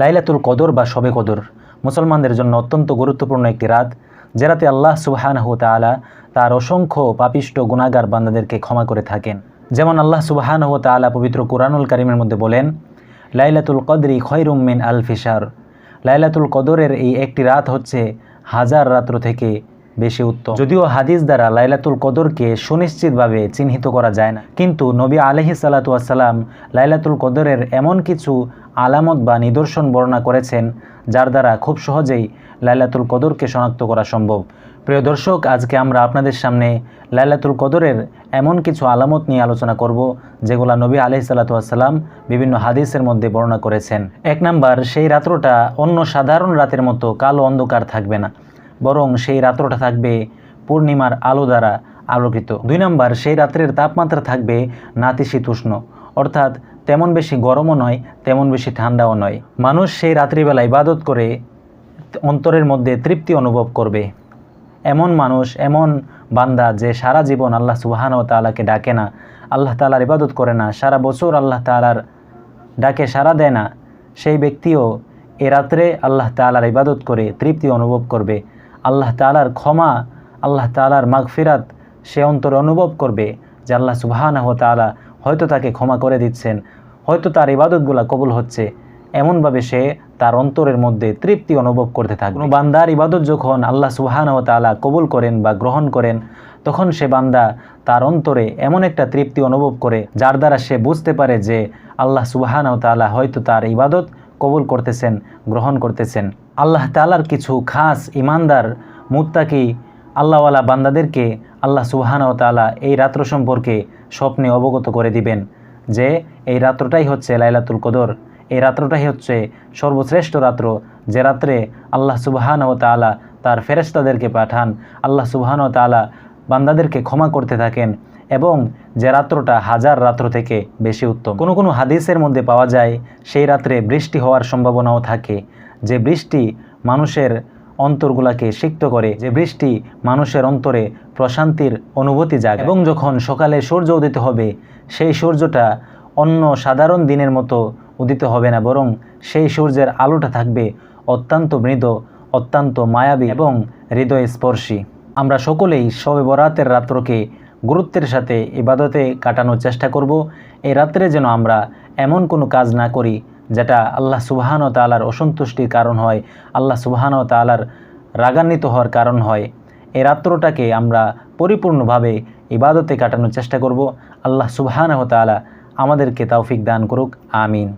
লাইলাতুল কদর বা শবে কদর। মুসলমানদের জন্য অত্যন্ত গুরুত্বপূর্ণ একটি রাত যে রাতে আল্লাহ সুবাহানহু তালা তার অসংখ্য পাপিষ্ট গুণাগার বান্দাদেরকে ক্ষমা করে থাকেন। যেমন আল্লাহ সুবাহানহু তালা পবিত্র কোরআনুল কারিমের মধ্যে বলেন, লাইলাতুল কদরি খয়রুম মিন আল ফিসার লাইলাতুল কদরের এই একটি রাত হচ্ছে হাজার রাত্র থেকে বেশি উত্তম। যদিও হাদিস দ্বারা লাইলাতুল কদরকে সুনিশ্চিতভাবে চিহ্নিত করা যায় না। কিন্তু নবী আলহি সালাতুয়াসাল্লাম লাইলাতুল কদরের এমন কিছু আলামত বা নিদর্শন বর্ণনা করেছেন, যার দ্বারা খুব সহজেই লাইলাতুল কদরকে শনাক্ত করা সম্ভব। প্রিয় দর্শক, আজকে আমরা আপনাদের সামনে লাইলাতুল কদরের এমন কিছু আলামত নিয়ে আলোচনা করব, যেগুলো নবী আলহি সাল্লাতুয়াসাল্লাম বিভিন্ন হাদিসের মধ্যে বর্ণনা করেছেন। এক নাম্বার, সেই রাত্রটা অন্য সাধারণ রাতের মতো কালো অন্ধকার থাকবে না। বরং সেই রাত্রটা থাকবে পূর্ণিমার আলো দ্বারা আলোকিত। দুই নম্বর, সেই রাত্রের তাপমাত্রা থাকবে নাতিশীতোষ্ণ, অর্থাৎ তেমন বেশি গরমও নয়, তেমন বেশি ঠান্ডাও নয়। মানুষ সেই রাত্রিবেলা ইবাদত করে অন্তরের মধ্যে তৃপ্তি অনুভব করবে। এমন মানুষ, এমন বান্দা যে সারা জীবন আল্লাহ সুবাহান ও তালাকে ডাকে না, আল্লাহ তালার ইবাদত করে না, সারা বছর আল্লাহ তালার ডাকে সারা দেয় না, সেই ব্যক্তিও এ রাত্রে আল্লাহ তালার ইবাদত করে তৃপ্তি অনুভব করবে। আল্লাহ তালার ক্ষমা, আল্লাহ তালার মাগফিরাত সে অন্তরে অনুভব করবে যে আল্লাহ সুবাহানা ও তালা হয়তো তাকে ক্ষমা করে দিচ্ছেন, হয়তো তার ইবাদতগুলা কবুল হচ্ছে। এমনভাবে সে তার অন্তরের মধ্যে তৃপ্তি অনুভব করতে থাকবে। কোনো বান্দার ইবাদত যখন আল্লাহ সুবাহানা ও তালা কবুল করেন বা গ্রহণ করেন, তখন সে বান্দা তার অন্তরে এমন একটা তৃপ্তি অনুভব করে, যার দ্বারা সে বুঝতে পারে যে আল্লাহ সুবাহানা ও তালা হয়তো তার ইবাদত কবুল করতেছেন, গ্রহণ করতেছেন। আল্লাহ তালার কিছু খাস ইমানদার মুত্তাকি আল্লাহওয়ালা বান্দাদেরকে আল্লাহ সুবাহানা ও তালা এই রাত্র সম্পর্কে স্বপ্নে অবগত করে দিবেন যে এই রাত্রটাই হচ্ছে লাইলাতুল কদর। এই রাত্রটাই হচ্ছে সর্বশ্রেষ্ঠ রাত্র যে রাত্রে আল্লাহ সুবাহান ও তালা তার ফেরেস্তাদেরকে পাঠান। আল্লাহ সুবাহান ও তালা বান্দাদেরকে ক্ষমা করতে থাকেন। এবং যে রাত্রটা হাজার রাত্র থেকে বেশি উত্তম। কোনো কোনো হাদিসের মধ্যে পাওয়া যায়, সেই রাত্রে বৃষ্টি হওয়ার সম্ভাবনাও থাকে। যে বৃষ্টি মানুষের অন্তরগুলাকে সিক্ত করে, যে বৃষ্টি মানুষের অন্তরে প্রশান্তির অনুভূতি জাগে। এবং যখন সকালে সূর্য উদিত হবে, সেই সূর্যটা অন্য সাধারণ দিনের মতো উদিত হবে না, বরং সেই সূর্যের আলোটা থাকবে অত্যন্ত মৃদ, অত্যন্ত মায়াবী এবং হৃদয় স্পর্শী আমরা সকলেই শবে বরাতের রাত্রকে গুরুত্বের সাথে ইবাদতে কাটানোর চেষ্টা করব। এই রাত্রে যেন আমরা এমন কোনো কাজ না করি, যেটা আল্লাহ সুবাহান তালার অসন্তুষ্টির কারণ হয়, আল্লাহ সুবাহান তালার রাগান্বিত হওয়ার কারণ হয়। এই রাত্রটাকে আমরা পরিপূর্ণভাবে ইবাদতে কাটানোর চেষ্টা করব। আল্লাহ সুবাহান তালা আমাদেরকে তৌফিক দান করুক, আমিন।